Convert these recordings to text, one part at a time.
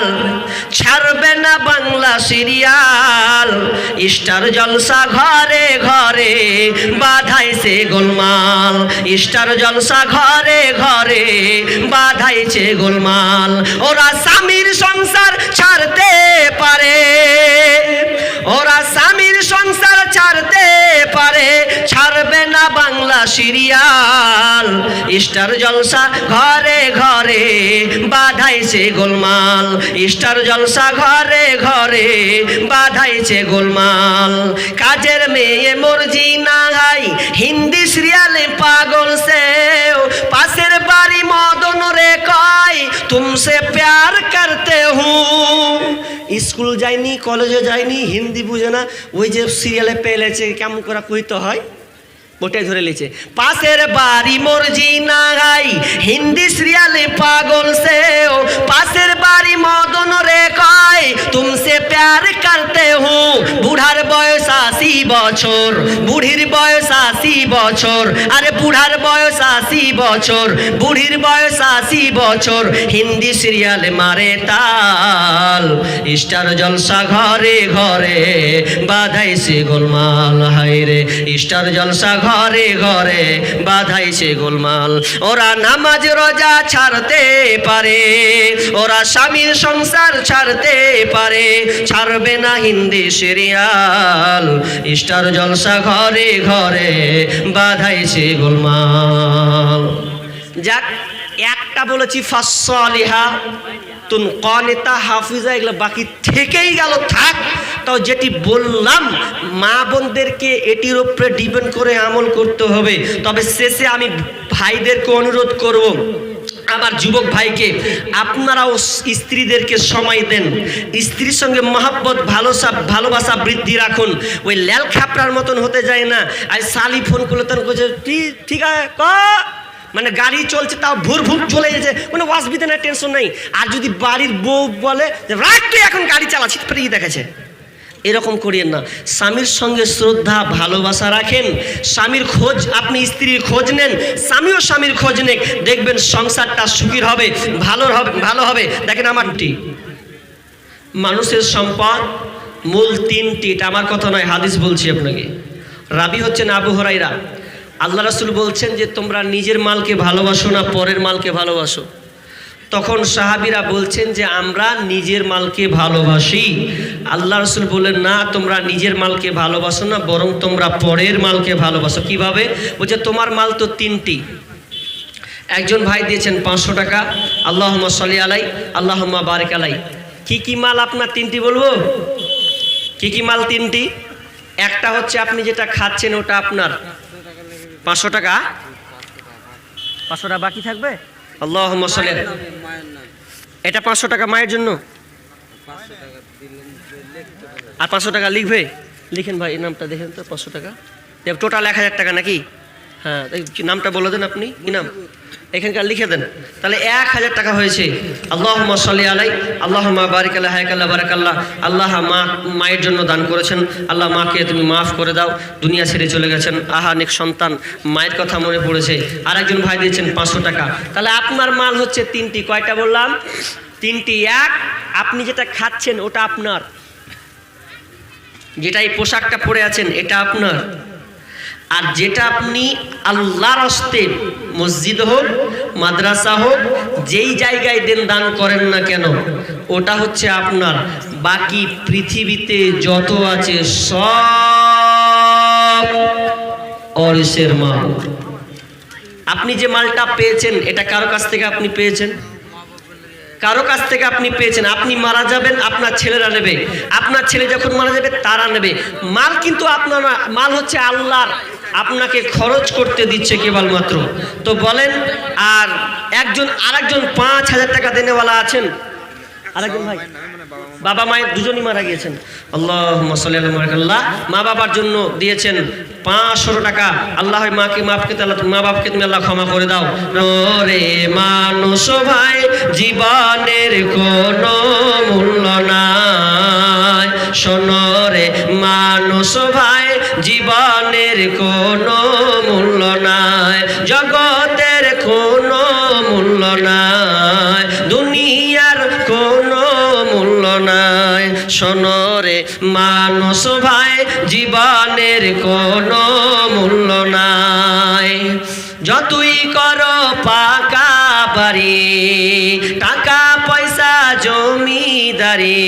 Serial ছাড়বে না Bangla serial. Star জলসা ঘরে ঘরে বাধাইছে গোলমাল। স্টার জলসা ঘরে ঘরে বাধাইছে গোলমাল। ওরা স্বামীর সংসার ছাড়তে পারে। ওরা স্বামীর সংসার ছাড়তে পারে। ছাড়বে না বাংলা সিরিয়াল। স্টার জলসা ঘরে ঘরে বাধাইছে গোলমাল। স্টার জলসা ঘরে ঘরে বাধাইছে গোলমাল। কাজের মেয়ে মর্জি না হাই হিন্দি সিরিয়ালে পাগল সে পাশের বাড়ি মদন রে কয়, তুমসে প্যার করতে হুঁ। স্কুল যায়নি, কলেজে যায়নি, হিন্দি বুঝে না। ওই যে সিরিয়ালে পেলেছে, কেমন করে কইতে হয়? ওটাই ধরে লিছে। পাশের বাড়ি মর্জি না গাই হিন্দি সিরিয়ালে পাগল সে। প্যার করতে হুঁ। বুড়ার বয়স আশি বছর, বুড়ির বয়স আশি বছর, আরে বুড়ার বয়স আশি বছর, বুড়ির বয়স আশি বছর, হিন্দি সিরিয়াল মারে তাল। স্টার জলসা ঘরে ঘরে বাধাইছে গোলমাল হাইরে স্টার জলসা ঘরে ঘরে বাধাইছে গোলমাল। ওরা নামাজ রোজা ছাড়তে পারে, ওরা স্বামীর সংসার ছাড়তে পারে ছাড়বে না হিন্দি সিরিয়াল। স্টার জলসা ঘরে ঘরে বাধাইছে গোলমাল। যাক, একটা বলেছি ফাসলিহা তুন কনেতা হাফিজা, এগুলো বাকি থেকেই গেল, থাক। তাও যেটি বললাম, মা বোনদেরকে এটির উপরে ডিপেন্ড করে আমল করতে হবে। তবে শেষে আমি ভাইদেরকে অনুরোধ করব আমার যুবক ভাইকে, আপনারাও স্ত্রীদেরকে সময় দেন। স্ত্রীর সঙ্গে মহাব্বত ভালোসা ভালোবাসা বৃদ্ধি রাখুন। ওই ল্যাল খাপড়ার মতন হতে যায় না। আর সালি ফোন করলে তখন করছে "ঠিক- আছে ক? মানে গাড়ি চলছে, তাও ভুর ভুর চলে গেছে। মানে অসুবিধা নাই টেনশন নাই। আর যদি বাড়ির বউ বলে রাখ তুই এখন গাড়ি চালাচ্ছি ফিরিয়ে দেখেছে এরকম করিয়েন না। স্বামীর সঙ্গে শ্রদ্ধা, ভালোবাসা রাখেন। স্বামীর খোঁজ, আপনি স্ত্রীর খোঁজ নেন। স্বামীও স্বামীর খোঁজ নেন দেখবেন সংসারটা সুখীর হবে ভালো হবে ভালো হবে। দেখেন আমারটি মানুষের সম্পদ, মূল তিনটি, এটা আমার কথা নয়, হাদিস বলছি আপনাকে। রাবি হচ্ছেন আবু হরাইরা আল্লাহ রাসুল বলছেন যে, তোমরা নিজের মালকে ভালোবাসো না, পরের মালকে ভালোবাসো। তখন সাহাবিরা বলছেন যে, আমরা নিজের মালকে ভালোবাসি। আল্লাহ রসুল বললেন, না, তোমরা নিজের মালকে ভালোবাসো না, বরং তোমরা পরের মালকে ভালোবাসো। কীভাবে? বলছে, তোমার মাল তো তিনটি। একজন ভাই দিয়েছেন পাঁচশো টাকা আল্লাহ সালি আলাই আল্লাহ বারেক আলাই। কি কি মাল আপনার তিনটি বলব? কি কি মাল তিনটি? একটা হচ্ছে আপনি যেটা খাচ্ছেন, ওটা আপনার পাঁচশো টাকা। পাঁচশো টাকা বাকি থাকবে? আল্লাহ সালি এটা পাঁচশো টাকা মায়ের জন্য? আর পাঁচশো টাকা লিখবে? লিখেন ভাই, এই নামটা দেখেন তো, পাঁচশো টাকা। টোটাল এক হাজার টাকা নাকি? হ্যাঁ নামটা বলে দেন আপনি। কি নাম? এখানকার লিখে দেন। তাহলে এক হাজার টাকা হয়েছে। আল্লাহ সাল্লি আলাই আল্লাহ মা বারিক আল্লাহ হায়কাল্লাহ বারাকাল্লাহ আল্লাহ। মা, মায়ের জন্য দান করেছেন। আল্লাহ মাকে তুমি মাফ করে দাও। দুনিয়া ছেড়ে চলে গেছেন। আহা, নেক সন্তান। মায়ের কথা মনে পড়েছে। আর একজন ভাই দিয়েছেন পাঁচশো টাকা। তাহলে আপনার মাল হচ্ছে তিনটি। কয়টা বললাম? তিনটি এক। আপনি যেটা খাচ্ছেন, ওটা আপনার। যেটা এই পোশাকটা পরে আছেন, এটা আপনার। আর যেটা আপনি আল্লাহর হস্তে মসজিদ হোক, মাদ্রাসা হোক, যেই জায়গায় দেন দান করেন না কেন, ওটা হচ্ছে আপনার বাকি পৃথিবীতে যত আছে সব অরিসের মাল। আপনি যে মালটা পেয়েছেন, এটা কারও কাছ থেকে আপনি পেয়েছেন? কারও কাছ থেকে আপনি পেয়েছেন? আপনি মারা যাবেন, আপনার ছেলেরা নেবে। আপনার ছেলে যখন মারা যাবে, তারা নেবে। মাল কিন্তু আপনার মাল হচ্ছে আল্লাহর আপনাকে খরচ করতে দিচ্ছে কেবলমাত্র। তো বলেন, আর একজন, আরেকজন পাঁচ হাজার টাকা দেনেওয়ালা আছেন? আরেকজন ভাই? বাবা মায়ের দুজনই মারা গিয়েছেন। আল্লাহ আল্লাহ মা বাবার জন্য দিয়েছেন পাঁচশো টাকা। আল্লাহ মাকে আল্লাহ মা বাপকে তুমি আল্লাহ ক্ষমা করে দাও। রে মানুষ ভাই, জীবনের কোনো মূল্য নাই। শোনো রে, মানুষ ভাই জীবনের কোনো মূল্য নাই, জগতের কোনো মূল্য নাই, দুনিয়ার কোনো সোনরে মানুষ ভাই, জীবনের কোনো মূল্য নাই। যতই করো পাকা বাড়ি, টাকা জমিদারি,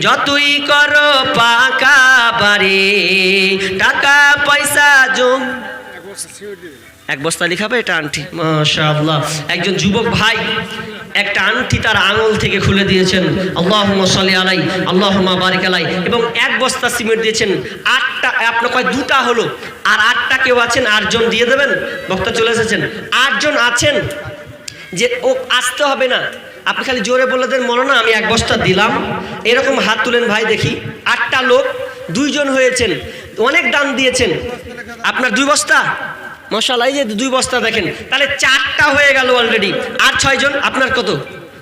যতই করো পাকা বাড়ি, টাকা, পয়সা, জম। এক বস্তা লিখাবে এটা আন্টি? মাশাআল্লাহ। একজন যুবক ভাই, একটা আংটি তার আঙুল থেকে খুলে দিয়েছেন। আল্লাহুম্মা সাল্লি আলাই, আল্লাহুম্মা বারিক আলাই। এবং এক বস্তা সিমেন্ট দিয়েছেন। আটটা, আপনার কয় দুটা হলো? আর আটটা কেউ আছেন? আটজন দিয়ে দেবেন? বক্তা চলে এসেছেন। আটজন আছেন যে ও আসতে হবে না। আপনি খালি জোরে বলে দেন মনে না আমি এক বস্তা দিলাম। এরকম হাত তুলেন ভাই, দেখি। আটটা লোক, দুইজন হয়েছেন, অনেক দান দিয়েছেন। আপনার দুই বস্তা? মশালাই যে দুই বস্তা দেখেন, তাহলে চারটা হয়ে গেল অলরেডি আর ছয়জন, আপনার কত?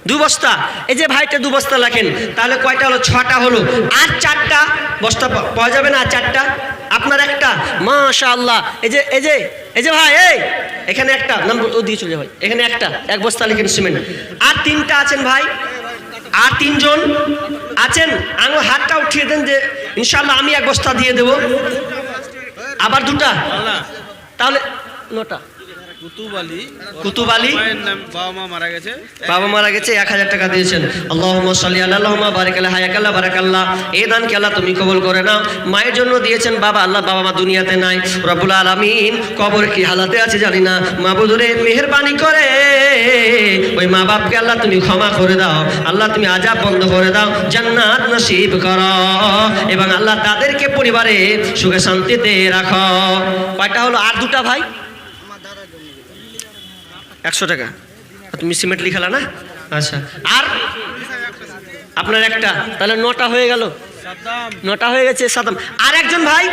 দু বস্তা। এই যে ভাইটা দু বস্তা লেখেন তাহলে কয়টা হলো? ছটা হলো। আর চারটা বস্তা পাওয়া যাবে না, আর চারটা? আপনার একটা মাশা আল্লাহ এই যে এই যে এই যে ভাই, এই, এখানে একটা নাম্বার ও দিয়ে চলে ভাই, এখানে একটা, এক বস্তা লিখেন সিমেন্ট। আর তিনটা আছেন ভাই, আর তিনজন আছেন। আঙুল, হাতটা উঠিয়ে দেন যে ইনশাল্লাহ আমি এক বস্তা দিয়ে দেব। আবার দুটা? তাহলে, নটা। কুতুব আলী। কুতুব আলী? মায়ের নাম বাবা মা মারা গেছে। বাবা এক হাজার টাকা দিয়েছেন। আল্লাহুম্মা সাল্লি আলা আল্লাহুম্মা বারিক আলা এই দান কে তুমি কবুল করে নাও? মায়ের জন্য দিয়েছেন বাবা আল্লাহ বাবা মা দুনিয়াতে নাই। রব্বুল আলামিন কবর কি হালাতে আছে জানি না। মাবুদুরে মেহেরবানি করে। ওই মা বাপকে আল্লাহ তুমি ক্ষমা করে দাও। আল্লাহ তুমি আজাব বন্ধ করে দাও। জান্নাত নসিব করো। এবং আল্লাহ তাদেরকে পরিবারে সুখে শান্তিতে রাখো। কয়টা হলো? আর দুটা ভাই? একশো টাকা। তুমি সিমেন্ট লিখালা না? আচ্ছা। আর আপনার একটা, তাহলে নটা হয়ে গেল। নটা হয়ে গেছে সাতাম। আর একজন ভাই,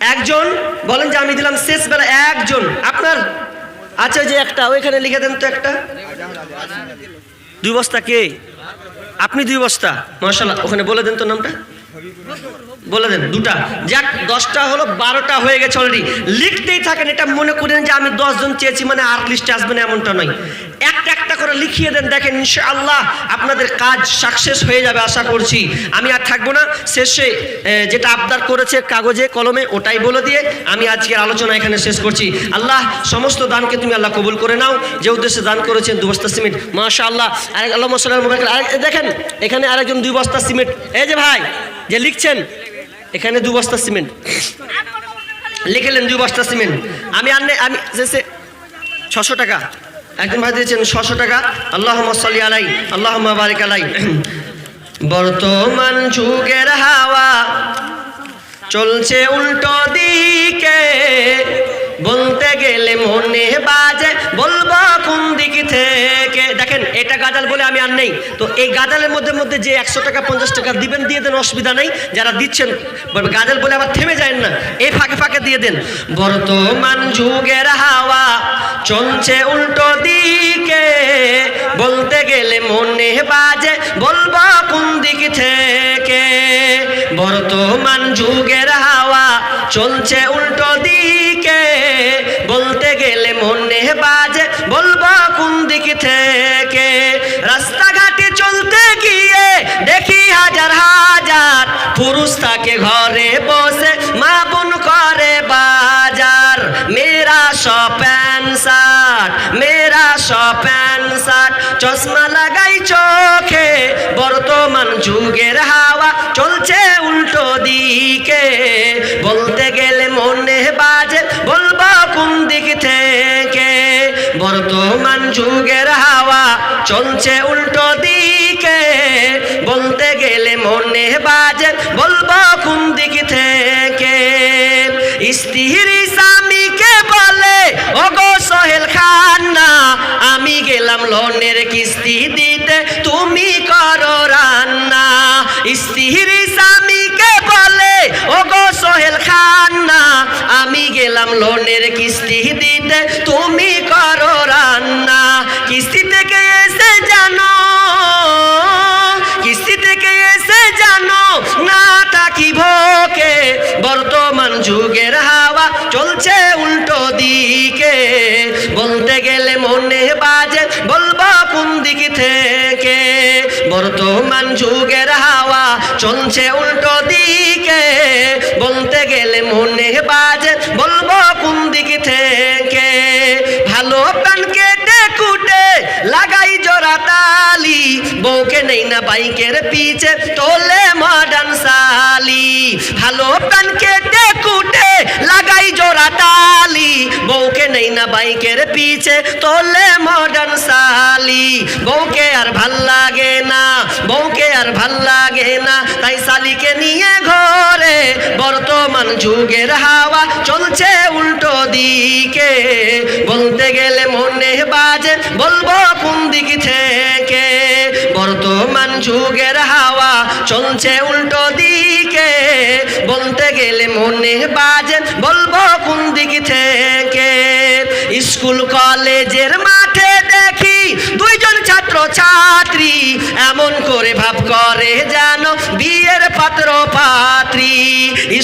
একজন, বলেন যে আমি দিলাম শেষ বেলা একজন। আপনার? আচ্ছা যে একটা, ওইখানে লিখে দেন তো একটা। দুই বস্তা কে? আপনি দুই বস্তা। মার্শাল্লাহ ওখানে বলে দেন তো নামটা। বলে দেন, দুটা। যাক, দশটা হলো, বারোটা হয়ে গেছে অলরেডি লিখতেই থাকেন, এটা মনে করেন যে আমি দশজন চেয়েছি মানে আর লিস্টে আসবে না এমনটা নয়। একটা একটা করে লিখিয়ে দেন, দেখেন ইনশাআল্লাহ আপনাদের কাজ সাকসেস হয়ে যাবে আশা করছি। আমি আর থাকব না। শেষে যেটা আবদার করেছে কাগজে, কলমে, ওটাই বলে দিয়ে আমি আজকের আলোচনা এখানে শেষ করছি। আল্লাহ সমস্ত দানকে তুমি আল্লাহ কবুল করে নাও। যে উদ্দেশ্যে দান করেছেন দু বস্তা সিমেন্ট মাশা আল্লাহ আরেক আল্লাহ দেখেন, এখানে আরেকজন দুই বস্তা সিমেন্ট। এই যে ভাই, যে লিখছেন, এখানে দু বস্তা সিমেন্ট। লিখেলেন দুই বস্তা সিমেন্ট। আমি নে- আমি ছশো টাকা। একজন ভাই দিয়েছেন, ছশো টাকা। আল্লাহ সাল্লি আলাই আল্লাহ বারিক আলাই। বর্তমান যুগের হাওয়া চলছে উল্টো দিকে। বলতে গেলে মনে বাজে, বলব কোন দিক থেকে? দেখেন, এটা গাজাল বলে আমি আর নেই। তো এই গাজালের মধ্যে মধ্যে যে একশো টাকা, পঞ্চাশ টাকা দিবেন, দিয়ে দেন, অসুবিধা নেই। যারা দিচ্ছেন গাজাল বলে আবার থেমে যায় না। এই ফাঁকে ফাঁকে দিয়ে দেন। বর্তমান যুগের হাওয়া চলছে উল্টো দিকে। বলতে গেলে মনে বাজে, বলব কোন দিক থেকে? বর্তমান যুগের হাওয়া চলছে উল্টো দিকে। বলতে গেলে মনে বাজে, বলব কোন দিক থেকে? রাস্তাঘাটে চলতে গিয়ে দেখি হাজার হাজার পুরুষ থাকে ঘরে বসে, মা বোন করে বাজার। মেরা সব প্যান্ট শার্ট মেরা সব প্যান্ট শার্ট চশমা লাগাই চোখে, বর্তমান যুগের হাওয়া চলছে উল্টো দিকে। বলতে গেলে মনে বাজে, বলব কোন দিক থেকে? বর্তমান যুগের হাওয়া চলছে উল্টো দিকে। বলতে গেলে মনে বাজে, বলব কোন দিক থেকে? স্ত্রী স্বামীকে বলে ওগো সোহেল খান্না আমি গেলাম লোনের কিস্তি দিতে, তুমি করো রান্না। স্ত্রী স্বামীকে বলে, ওগো সোহেল খান্না, আমি গেলাম লোনের কিস্তি দিতে, তুমি করো রান্না। কিস্তি থেকে এসে জানো, কিস্তি থেকে এসে জানো না থাকি ভোকে? বর্তমান যুগের হাওয়া চলছে উল্টো দিকে। বলতে গেলে মনে বাজে, বলব কোন দিক থেকে? বর্তমান যুগের হাওয়া চলছে উল্টো দিকে। বলতে গেলে মনে বাজে, বলব কোন দিক থেকে? ভালো প্যান কেটে কুটে, লাগাই তালি বউকে নেই না বাইকের পিছে, তোলে মডার্ন সালি ভালো প্যান কেটে কুটে লাগাই জোড়া তালি। বউকে নেই না বাইকের পিছে, তোলে মডার্ন সালি বউকে আর ভালো লাগে না, বউকে আর ভালো লাগে না, তাই সালিকে নিয়ে ঘরে। বর্তমান যুগের হাওয়া চলছে উল্টো দিকে। বলতে গেলে মনে বাজে, বলব কোন দিক থেকে? বর্তমান যুগের হাওয়া চলছে উল্টো দিকে। বলতে গেলে মনে বাজে, বলব কোন দিক থেকে? স্কুল, কলেজের মাঠে ছাত্র, এমন করে ভাব করে যেন বিয়ের পাত্র পাত্রী।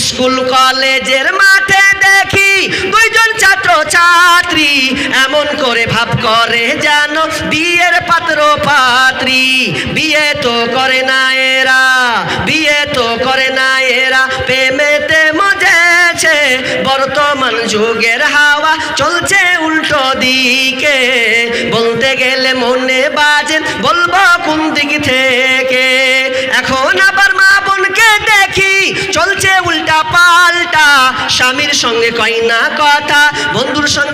স্কুল, কলেজের মাঠে দেখি দুইজন ছাত্র ছাত্রী, এমন করে ভাব করে যেন বিয়ের পাত্র পাত্রী। বিয়ে তো করে না এরা বর্তমান যুগের হাওয়া চলছে উল্টো দিকে। বলতে গেলে মনে বাজে, বলব কোন দিক থেকে? এখন আবার মা বোনকে দেখি, চলছে উল্টা পাল্টা। স্বামীর সঙ্গে কয় না কথা, বন্ধুর সঙ্গে